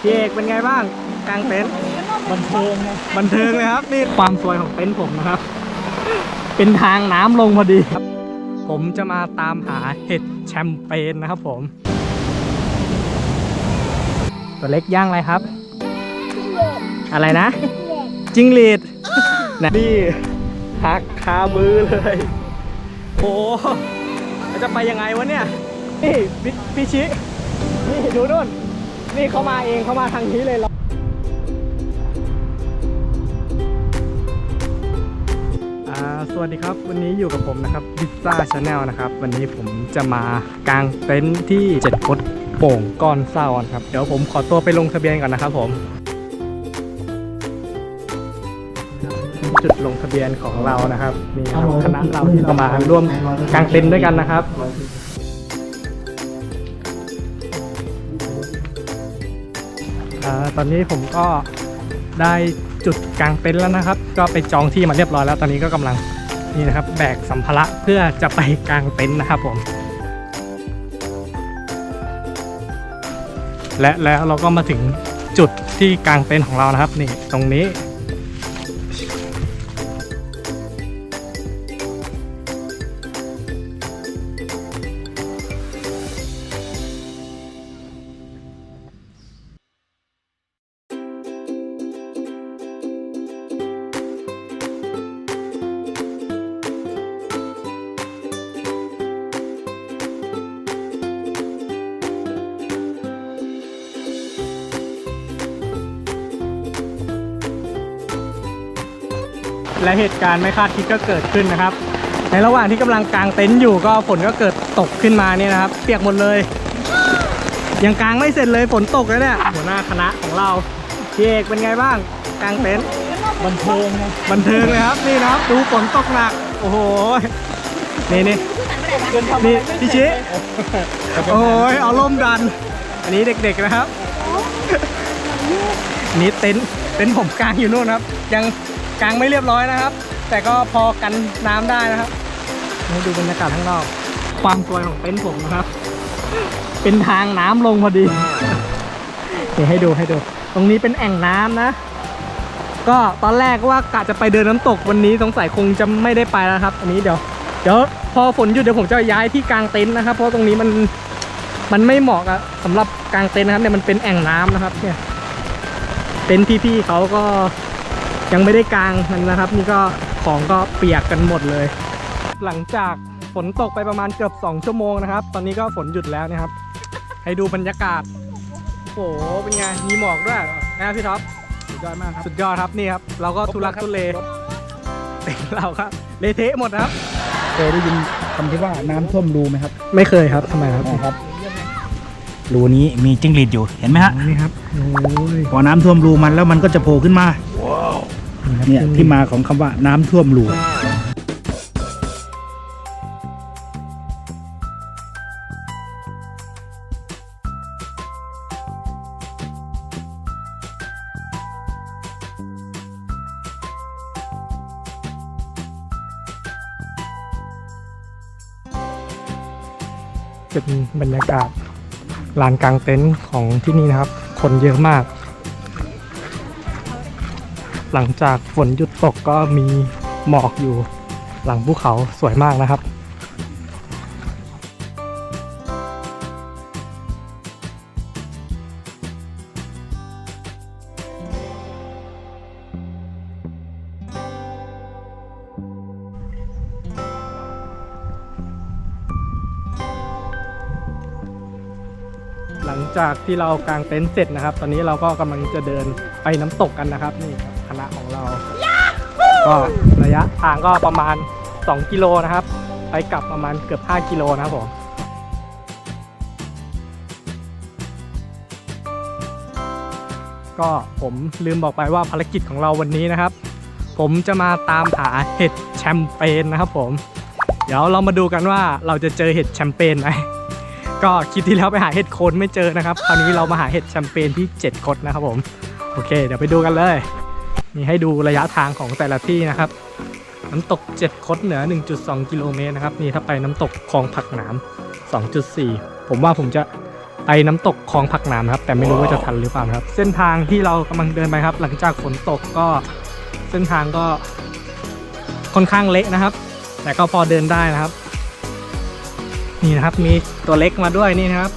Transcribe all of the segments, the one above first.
พี่เอกเป็นไงบ้างกลางเต็นท์บันเทิงไงบันเทิงเลยครับนี่ความสวยของเต็นท์ผมนะครับ เป็นทางน้ำลงพอดีครับ ผมจะมาตามหาเห็ดแชมเปญนะครับผม ตัวเล็กย่างอะไรครับ อะไรนะ จิงหรีดนะนี่หักคามือเลยโอ้เราจะไปยังไงวะเนี่ย นี่พี่พี่ชิ นี่ดูนู่น นี่เขามาเองเขามาทางนี้เลยเหรออ่าสวัสดีครับ วันนี้อยู่กับผมนะครับพิซซ่าชาแนลนะครับ วันนี้ผมจะมากางเต็นท์ที่เจ็ดคดโป่งก้อนเศร้ากันครับ เดี๋ยวผมขอตัวไปลงทะเบียนก่อนนะครับผมจุดลงทะเบียนของเรานะครับนี่ครับคณะเราที่เรามาร่วมกางเต็นท์ด้วยกันนะครับ ตอนนี้ผมก็ได้จุดกางเต็นท์แล้วนะครับ ก็ไปจองที่มาเรียบร้อยแล้ว ตอนนี้ก็กำลังนี่นะครับ แบกสัมภาระเพื่อจะไปกางเต็นท์นะครับผม และแล้วเราก็มาถึงจุดที่กางเต็นท์ของเรานะครับ นี่ตรงนี้ และเหตุการณ์ไม่คาดคิดก็เกิดขึ้นนะครับ ในระหว่างที่กำลังกางเต็นท์อยู่ก็ฝนก็เกิดตกขึ้นมาเนี่ยนะครับ เปียกหมดเลย ยังกางไม่เสร็จเลยฝนตกแล้วเนี่ยหัวหน้าคณะของเราพี่เอกเป็นไงบ้างกางเต็นท์บันเทิงไงบันเทิงเลยครับนี่นะครับดูฝนตกหนักโอ้โหนี่นี่นี่พี่ชิโอ้ยเอาล่มดัน อันนี้เด็กๆนะครับอันนี้เต็นท์เต็นท์ผมกางอยู่นู่นนะครับ ยัง กางไม่เรียบร้อยนะครับ แต่ก็พอกันน้ำได้นะครับให้ดูบรรยากาศข้างนอก ความสวยของเต็นท์ผมนะครับ เป็นทางน้ำลงพอดีนี่ให้ดูให้ดู ตรงนี้เป็นแอ่งน้ำนะ ก็ตอนแรกว่ากะจะไปเดินน้ำตกวันนี้สงสัยคงจะไม่ได้ไปแล้วครับ อันนี้เดี๋ยวเดี๋ยวพอฝนหยุดเดี๋ยวผมจะย้ายที่กลางเต็นท์นะครับ เพราะตรงนี้มันมันไม่เหมาะกับสำหรับกลางเต็นท์นะครับเนี่ยมันเป็นแอ่งน้ำนะครับ เนี่ยเต็นท์พี่ๆเขาก็ ยังไม่ได้กางมันนะครับ นี่ก็ของก็เปียกกันหมดเลย หลังจากฝนตกไปประมาณเกือบ 2 ชั่วโมงนะครับ ตอนนี้ก็ฝนหยุดแล้วนะครับ ให้ดูบรรยากาศโอ้โหเป็นไงมีหมอกด้วยนะพี่ท็อปสุดยอดมากครับสุดยอดครับนี่ครับ เราก็ทุลักทุเลเป็นเราครับเละเทะหมดครับเคยได้ยินคำที่ว่าน้ำท่วมรูไหมครับ ไม่เคยครับทำไมครับนะครับรูนี้มีจิ้งหรีดอยู่เห็นไหมฮะนี่ครับโอ้ยพอน้ำท่วมรูมันแล้วมันก็จะโผล่ขึ้นมาครับ เนี่ยที่มาของคำว่าน้ำท่วมรูเป็นบรรยากาศลานกลางเต็นท์ของที่นี่นะครับ คนเยอะมาก หลังจากฝนหยุดตกก็มีหมอกอยู่หลังภูเขาสวยมากนะครับหลังจากที่เรากางเต็นท์เสร็จนะครับ ตอนนี้เราก็กำลังจะเดินไปน้ำตกกันนะครับนี่ครับ ของเรา ก็ระยะทางก็ประมาณ 2 กิโลนะครับ ไปกลับประมาณเกือบ 5 กิโลนะครับผมก็ผมลืมบอกไปว่าภารกิจของเราวันนี้นะครับ ผมจะมาตามหาเห็ดแชมเปญนะครับผม เดี๋ยวเรามาดูกันว่าเราจะเจอเห็ดแชมเปญไหมก็คลิปที่แล้วไปหาเห็ดโคนไม่เจอนะครับ คราวนี้เรามาหาเห็ดแชมเปญที่ 7 คดนะครับผม โอเค เดี๋ยวไปดูกันเลย นี่ให้ดูระยะทางของแต่ละที่นะครับ น้ำตก7คดเหนือ 1.2 กิโลเมตรนะครับนี่ถ้าไปน้ำตกคลองผักหนาม2.4 ผมว่าผมจะไปน้ำตกคลองผักน้ำนะครับ แต่ไม่รู้ว่าจะทันหรือเปล่านะครับ เส้นทางที่เรากำลังเดินไปครับ หลังจากฝนตกก็เส้นทางก็ค่อนข้างเละนะครับ แต่ก็พอเดินได้นะครับ นี่นะครับมีตัวเล็กมาด้วยนี่นะครับ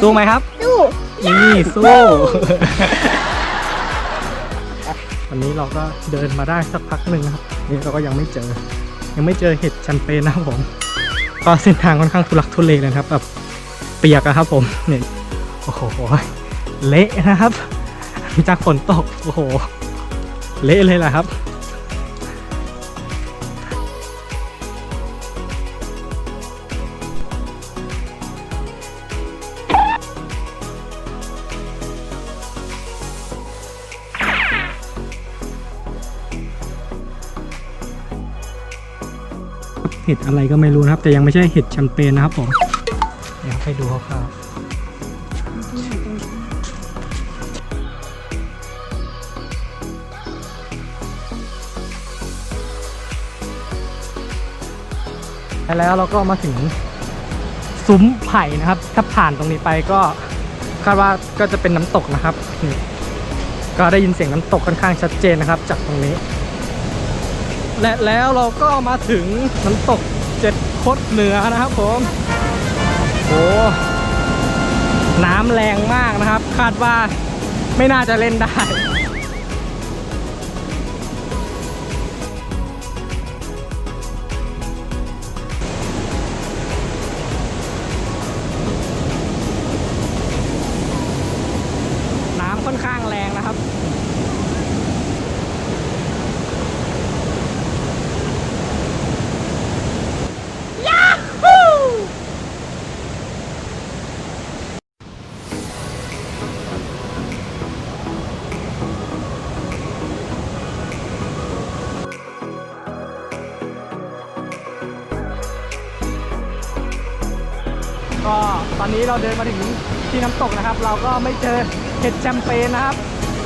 สู้ไหมครับตู้นี่สู้ วันนี้เราก็เดินมาได้สักพักหนึ่งครับ นี่เราก็ยังไม่เจอ ยังไม่เจอเห็ดชันเปนนะครับผม ก็เส้นทางค่อนข้างทุลักทุเลเลยนะครับแบบเปียกอะครับผมเนี่ยโอ้โหเละนะครับจากฝนตกโอ้โหเละเลยแหละครับ เห็ดอะไรก็ไม่รู้นะครับ แต่ยังไม่ใช่เห็ดแชมเปญนะครับผมเดี๋ยวให้ดูคร่าวๆแล้วเราก็มาถึงซุ้มไผ่นะครับ ถ้าผ่านตรงนี้ไปก็คาดว่าก็จะเป็นน้ำตกนะครับ ก็ได้ยินเสียงน้ำตกค่อนข้างชัดเจนนะครับ จากตรงนี้ และแล้วเราก็มาถึงน้ำตกเจ็ดคดเหนือนะครับผมโอ้น้ำแรงมากนะครับ คาดว่าไม่น่าจะเล่นได้ ตอนนี้เราเดินมาถึงที่น้ำตกนะครับ เราก็ไม่เจอเห็ดแชมเปญนะครับ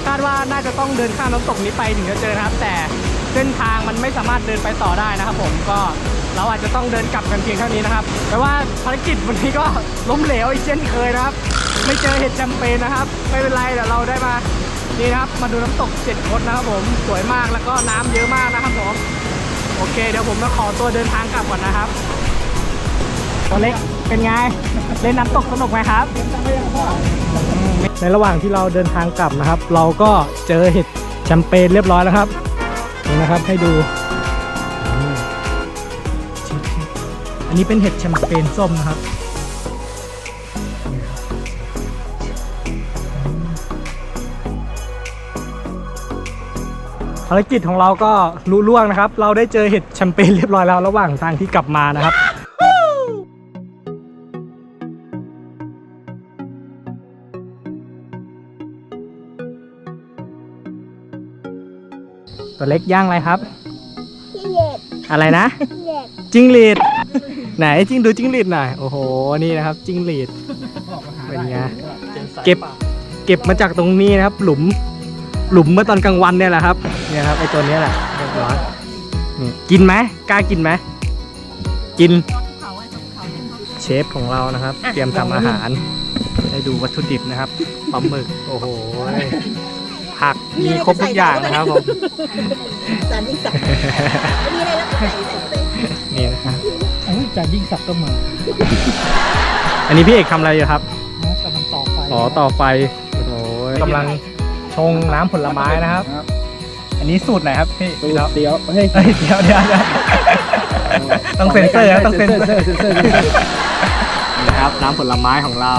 คาดว่าน่าจะต้องเดินข้ามน้ำตกนี้ไปถึงจะเจอนะครับ แต่เส้นทางมันไม่สามารถเดินไปต่อได้นะครับ ผมก็เราอาจจะต้องเดินกลับกันเพียงเท่านี้นะครับแต่ว่าภารกิจวันนี้ก็ล้มเหลวอีกเช่นเคยนะครับ ไม่เจอเห็ดแชมเปญนะครับ ไม่เป็นไรเดี๋ยวเราได้มานี่นะครับ มาดูน้ำตกเจ็ดคดนะครับผมสวยมากแล้วก็น้ำเยอะมากนะครับผมโอเค เดี๋ยวผมมาขอตัวเดินทางกลับก่อนนะครับตัวเล็ก เป็นไง เล่นน้ำตกสนุกไหมครับ ในระหว่างที่เราเดินทางกลับนะครับ เราก็เจอเห็ดแชมเปญเรียบร้อยแล้วครับนี่นะครับให้ดูอันนี้เป็นเห็ดแชมเปญส้มนะครับภารกิจของเราก็ลุล่วงนะครับ เราได้เจอเห็ดแชมเปญเรียบร้อยแล้วระหว่างทางที่กลับมานะครับ ตัวเล็กย่างอะไรครับพี่เด็กอะไรนะพี่เด็กจิ้งหรีด ไหนจิ้งดูจิ้งหรีดหน่อย โอ้โห นี่นะครับ จิ้งหรีด เป็นไง เก็บ เก็บมาจากตรงนี้นะครับ หลุม หลุมเมื่อตอนกลางวันเนี่ยแหละครับ เนี่ยครับไอตัวเนี้ยแหละเรียบร้อยนี่กินไหมกล้ากินไหม กิน เชฟของเรานะครับ เตรียมทำอาหาร ให้ดูวัตถุดิบนะครับ ปลาหมึก โอ้โห ผักมีครบทุกอย่างนะครับผมสารที่สักมีอะไรแล้วก็ใส่ใส่ไปนี่นะครับจานยิ่งสับก็มาอันนี้พี่เอกทำอะไรอยู่ครับกำลังต่อไฟอ๋อต่อไฟโอ้โหกำลังชงน้ำผลไม้นะครับ อันนี้สูตรไหนครับพี่ตูพี่แล้วเดียวเฮ้ยเฮ้ยเดี๋ยวเดี๋ยวเดี๋ยวต้องเซ็นเซอร์นะต้องเซ็นเซอร์เซอร์เซอร์เซอร์นะครับน้ำผลไม้ของเรา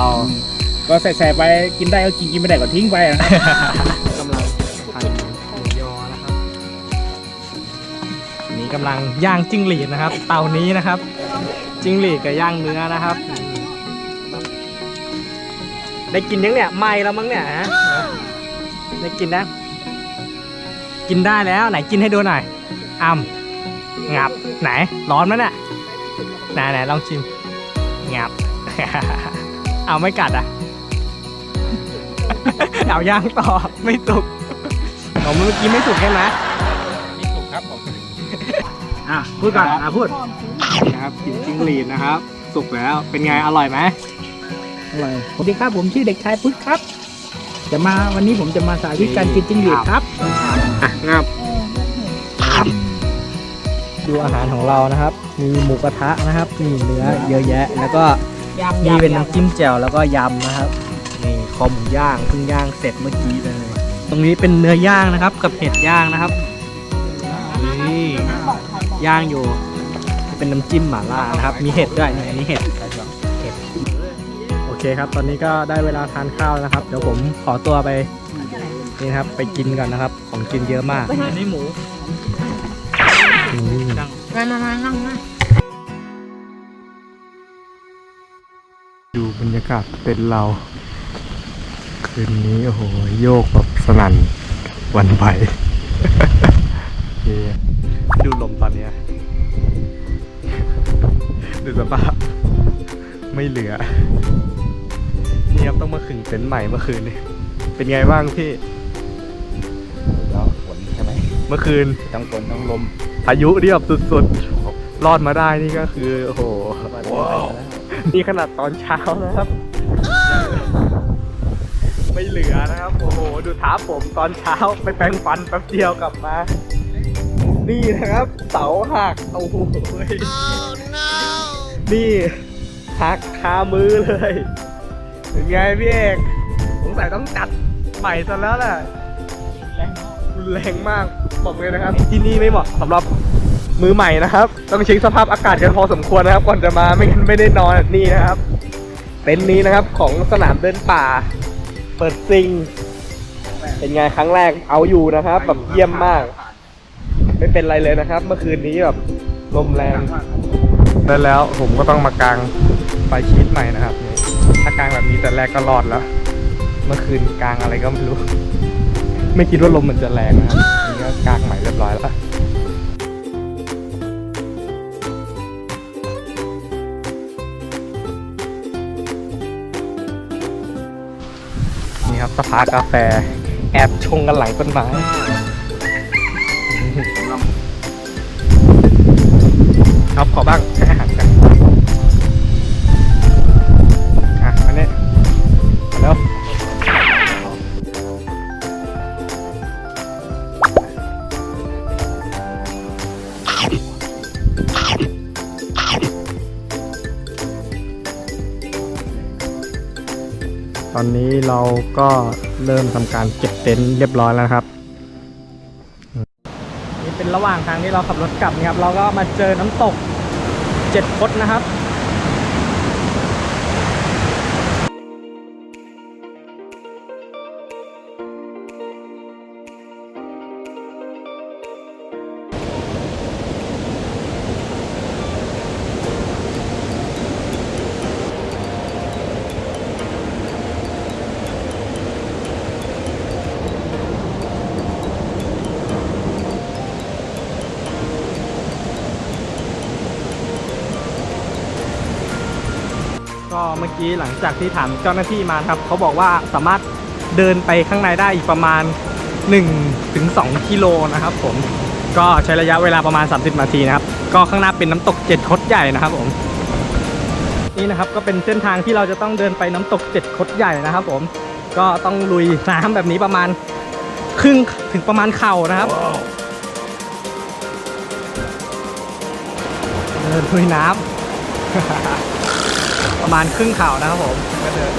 ก็ใส่ๆไปกินได้ก็กินกินไม่ได้ก็ทิ้งไปนะครับ กำลังย่างจิ้งหรีดนะครับ เตานี้นะครับ จิ้งหรีดกับย่างเนื้อนะครับ ได้กินยังเนี่ยไหมแล้วมั้งเนี่ยฮะได้กินนะกินได้แล้วไหนกินให้ดูหน่อยอ้ำงับไหนร้อนมั้ยเนี่ยไหนไหนลองชิมงับ เอาไม่กัดอะเอาย่างต่อไม่สุกผมเมื่อกี้ไม่สุกใช่ไหม อะพูดก่อนอะพูดนะครับกินจิ้งหรีดนะครับ สุกแล้วเป็นไงอร่อยไหมอร่อยสวัสดีครับผมชื่อเด็กชายพุทธครับ จะมาวันนี้ผมจะมาสาธิตการกินจิ้งหรีดครับอะงับดูอาหารของเรานะครับ มีหมูกระทะนะครับ มีเนื้อเยอะแยะ แล้วก็มีเป็นน้ำจิ้มแจ่วแล้วก็ยำนะครับนี่คอหมูย่างเพิ่งย่างเสร็จเมื่อกี้เลย ตรงนี้เป็นเนื้อย่างนะครับ กับเห็ดย่างนะครับนี่ ย่างอยู่ เป็นน้ำจิ้มหม่าล่านะครับ มีเห็ดด้วยนี่อันนี้เห็ดเห็ด โอเคครับ ตอนนี้ก็ได้เวลาทานข้าวแล้วนะครับ เดี๋ยวผมขอตัวไปนี่นะครับ ไปกินก่อนนะครับ ของกินเยอะมากอันนี้หมูมามามานั่งนั่งดูบรรยากาศเป็นเราคืนนี้โอ้โหโยกแบบสนั่นหวันไหวโอเค ดูลมตอนเนี้ยดูสภาพไม่เหลือนี่ครับต้องมาขึงเต็นท์ใหม่เมื่อคืนนี่เป็นไงบ้างพี่แล้วฝนใช่ไหมเมื่อคืนทั้งฝนทั้งลมพายุเรียบสุดๆ รอดมาได้นี่ก็คือ โอ้โหนี่ขนาดตอนเช้านะครับ ไม่เหลือนะครับ โอ้โห ดูเท้าผมตอนเช้าไปแปรงฟันแป๊บเดียวกลับมา นี่นะครับ เสาหักโอ้โหนี่หักคามือเลยเป็นไงพี่เอกสงสัยต้องจัดใหม่ซะแล้วแหละรุนแรงมากบอกเลยนะครับ ที่นี่ไม่เหมาะสำหรับมือใหม่นะครับ ต้องเช็คสภาพอากาศกันพอสมควรนะครับ ก่อนจะมาไม่งั้นไม่ได้นอนนี่นะครับเต็นท์นี้นะครับของสนามเดินป่า เปิดซิง เป็นไงครั้งแรกเอาอยู่นะครับ แบบเยี่ยมมาก ไม่เป็นไรเลยนะครับ เมื่อคืนนี้แบบลมแรงได้แล้วผมก็ต้องมากางไฟชีตใหม่นะครับนี่ถ้ากางแบบนี้แต่แรกก็รอดแล้ว เมื่อคืนกางอะไรก็ไม่รู้ ไม่คิดว่าลมมันจะแรงนะครับนี่ก็กางใหม่เรียบร้อยแล้วนี่ครับสภากาแฟ แอบชงกันไหลต้นไม้ ขอบ้างให้อาหารกันอะอันนี้มาแล้วตอนนี้เราก็เริ่มทำการเก็บเต็นท์เรียบร้อยแล้วครับนี่เป็นระหว่างทางที่เราขับรถกลับนะครับ เราก็มาเจอน้ำตก เจ็ดคดนะครับ ก็เมื่อกี้หลังจากที่ถามเจ้าหน้าที่มาครับเขาบอกว่าสามารถเดินไปข้างในได้อีกประมาณ1ถึง2กิโลนะครับ ผมก็ใช้ระยะเวลาประมาณ 30 นาทีนะครับ ก็ข้างหน้าเป็นน้ำตกเจ็ดคดใหญ่นะครับผมนี่นะครับก็เป็นเส้นทางที่เราจะต้องเดินไปน้ำตกเจ็ดคดใหญ่นะครับ ผมก็ต้องลุยน้ำแบบนี้ประมาณครึ่งถึงประมาณเข่านะครับเดินลุยน้ำ ประมาณครึ่งเข่านะครับผมก็เดิน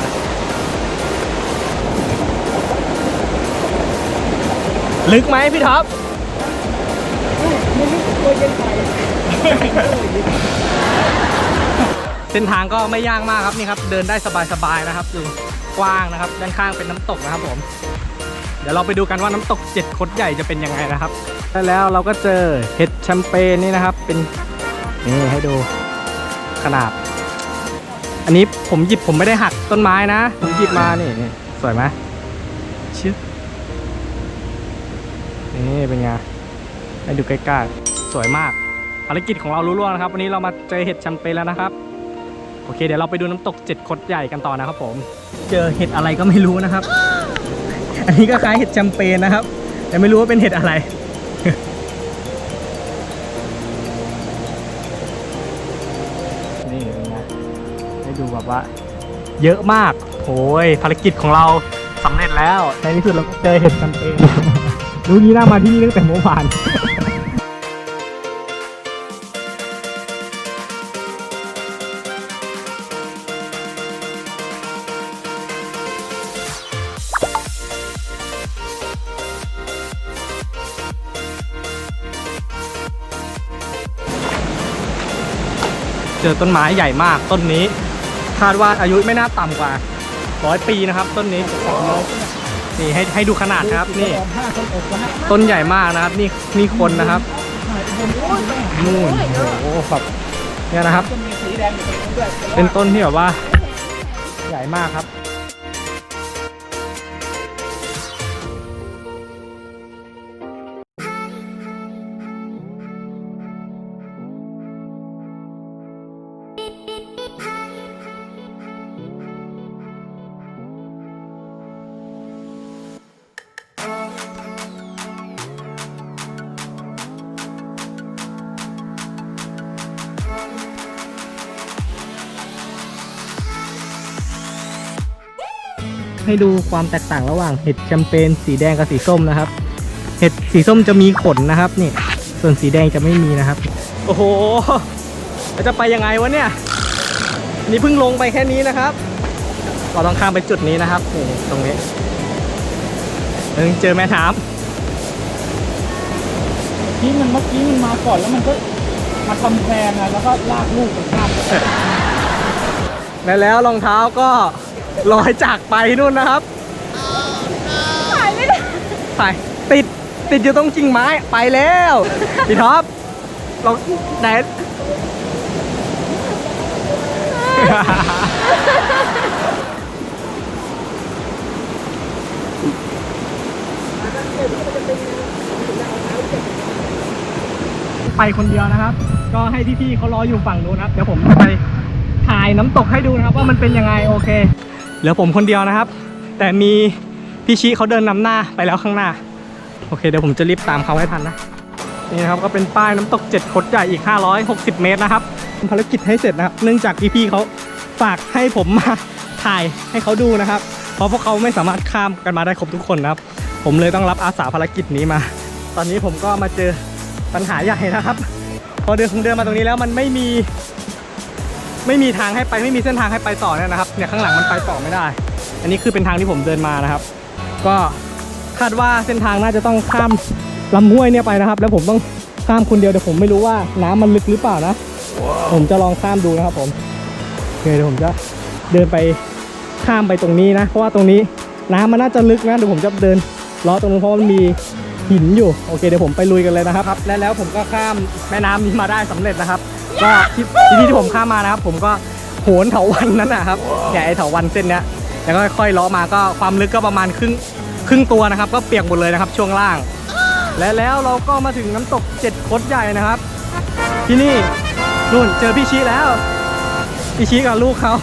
ลึกไหมพี่ท็อปเส้นทางก็ไม่ยากมากครับนี่ครับ เดินได้สบายๆนะครับดูกว้างนะครับ ด้านข้างเป็นน้ำตกนะครับผม เดี๋ยวเราไปดูกันว่าน้ำตกเจ็ดคดใหญ่จะเป็นยังไงนะครับแล้วเราก็เจอเห็ดแชมเปญนี่นะครับ เป็นนี่ให้ดูขนาด อันนี้ผมหยิบผมไม่ได้หักต้นไม้นะ ผมหยิบมานี่นี่สวยไหมชึบนี่เป็นไงให้ดูใกล้ๆสวยมากภารกิจของเรารู้ล่วงนะครับ วันนี้เรามาเจอเห็ดแชมเปญแล้วนะครับ โอเค เดี๋ยวเราไปดูน้ำตกเจ็ดคดใหญ่กันต่อนะครับผม เจอเห็ดอะไรก็ไม่รู้นะครับ อันนี้ก็คล้ายเห็ดแชมเปญนะครับ แต่ไม่รู้ว่าเป็นเห็ดอะไร เป็นไงให้ดูแบบว่าเยอะมากโอ้ยภารกิจของเราสำเร็จแล้ว ในที่สุดเราก็เจอเห็ดแคมเปญรู้งี้น่ามาที่นี่ตั้งแต่เมื่อวานเจอต้นไม้ใหญ่มากต้นนี้ คาดว่าอายุไม่น่าต่ำกว่าร้อยปีนะครับ ต้นนี้นี่ให้ให้ดูขนาดครับนี่ต้นใหญ่มากนะครับ นี่นี่คนนะครับนู่นโอ้โหแบบเนี่ยนะครับ เป็นต้นที่แบบว่า ใหญ่มากครับ ให้ดูความแตกต่างระหว่างเห็ดแชมเปญสีแดงกับสีส้มนะครับ เห็ดสีส้มจะมีขนนะครับนี่ส่วนสีแดงจะไม่มีนะครับ โอ้โหเราจะไปยังไงวะเนี่ยนี่เพิ่งลงไปแค่นี้นะครับเราต้องข้ามไปจุดนี้นะครับนี่ตรงนี้เพิ่งเจอแม่น้ที่มันเมื่อกี้มันมาก่อนแล้วมันก็มาทำแพงอะแล้วก็ลากลูกไปข้ามำและแล้วรองเท้าก็ ลอยจากไปนู่นนะครับ ถ่ายไม่ได้ถ่ายติดติดอยู่ตรงกิ่งไม้ไปแล้วพี่ท็อปลองไหน ไปคนเดียวนะครับ ก็ให้พี่ๆเขารออยู่ฝั่งนู้นนะครับ เดี๋ยวผมจะไปถ่ายน้ำตกให้ดูนะครับ ว่ามันเป็นยังไงโอเค เหลือผมคนเดียวนะครับ แต่มีพี่ชิเขาเดินนำหน้าไปแล้วข้างหน้า โอเคเดี๋ยวผมจะรีบตามเขาให้ทันนะ นี่นะครับก็เป็นป้ายน้ำตกเจ็ดคดใหญ่อีก 560 เมตรนะครับภารกิจให้เสร็จนะครับ เนื่องจากพี่ๆเขาฝากให้ผมมาถ่ายให้เขาดูนะครับ เพราะพวกเขาไม่สามารถข้ามกันมาได้ครบทุกคนนะครับ ผมเลยต้องรับอาสาภารกิจนี้มา ตอนนี้ผมก็มาเจอปัญหาใหญ่นะครับ พอเดินคงเดินมาตรงนี้แล้วมันไม่มี ไม่มีทางให้ไปไม่มีเส้นทางให้ไปต่อเนี่ยนะครับเนี่ยข้างหลังมันไปต่อไม่ได้ อันนี้คือเป็นทางที่ผมเดินมานะครับ ก็คาดว่าเส้นทางน่าจะต้องข้ามลำห้วยเนี่ยไปนะครับ แล้วผมต้องข้ามคนเดียวแต่ผมไม่รู้ว่าน้ำมันลึกหรือเปล่านะ ผมจะลองข้ามดูนะครับผมโอเคเดี๋ยวผมจะเดินไปข้ามไปตรงนี้นะ เพราะว่าตรงนี้น้ำมันน่าจะลึกนะเดี๋ยวผมจะเดินลาะตรงนู้นเพราะมันมีหินอยู่โอเคเดี๋ยวผมไปลุยกันเลยนะครับ และแล้วผมก็ข้ามแม่น้ำนี้มาได้สำเร็จนะครับ ก็ที่ที่ที่ผมข้ามมานะครับ ผมก็โหนเถาวันนั้นนะครับเนี่ยไอเถาวันเส้นเนี้ยแล้วก็ค่อยๆเลาะมาก็ความลึกก็ประมาณครึ่งครึ่งตัวนะครับ ก็เปียกหมดเลยนะครับ ช่วงล่าง และแล้วเราก็มาถึงน้ำตกเจ็ดคดใหญ่นะครับ ที่นี่นู่นเจอพี่ชี้แล้วพี่ชี้กับลูกเขา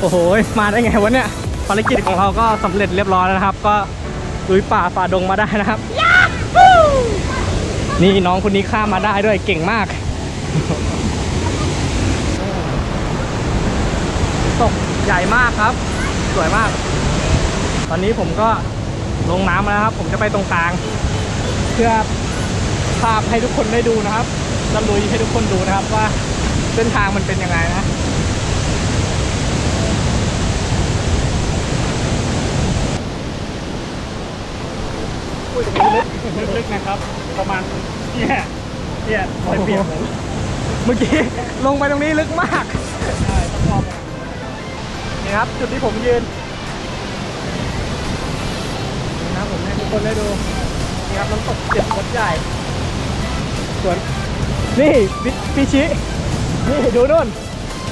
โอ้โหมาได้ไงวะเนี่ยภารกิจของเราก็สำเร็จเรียบร้อยแล้วนะครับ ก็ลุยป่าฝ่าดงมาได้นะครับนี่น้องคนนี้ข้ามมาได้ด้วยเก่งมาก ตกใหญ่มากครับ สวยมาก ตอนนี้ผมก็ลงน้ำมาแล้วครับ ผมจะไปตรงกลาง เพื่อภาพให้ทุกคนได้ดูนะครับจะลุยให้ทุกคนดูนะครับว่าเส้นทางมันเป็นยังไงนะลึกๆนะครับ ประมาณเนี่ยเนี่ยรอยเปียกเมื่อกี้ลงไปตรงนี้ลึกมาก นี่ครับ จุดที่ผมยืนนี่นะครับผมให้ทุกคนได้ดูนี่ครับน้ำตกเจ็ดวัดใหญ่สวนนี่พี่ชิ นี่ดูนู่น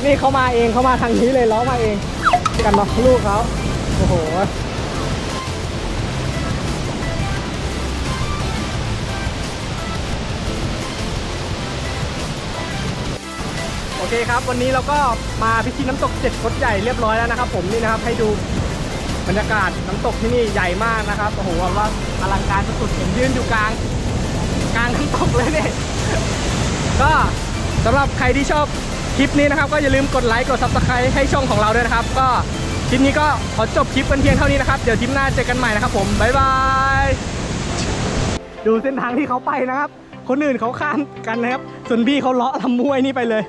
นี่เขามาเองเขามาทางนี้เลยล้อมาเอง กันเนาะลูกเขาโอ้โห อเคครับ วันนี้เราก็มาพิชิตน้ำตกเจ็ดคดใหญ่เรียบร้อยแล้วนะครับ ผมนี่นะครับให้ดูบรรยากาศน้ำตกที่นี่ใหญ่มากนะครับโอ้โหว่าอลังการสุดๆผมยืนอยู่กลาง กลางน้ำตกเลยเนี่ยก็สำหรับใครที่ชอบคลิปนี้นะครับ ก็อย่าลืมกดไลค์กด subscribe ให้ช่องของเราด้วยนะครับ ก็คลิปนี้ก็ขอจบคลิปกันเพียงเท่านี้นะครับเดี๋ยวคลิปหน้าเจอกันใหม่นะครับ ผมบ๊ายบายดูเส้นทางที่เขาไปนะครับ คนอื่นเขาข้ามกันนะครับ ส่วนพี่เขาเลาะลำมวยนี่ไปเลย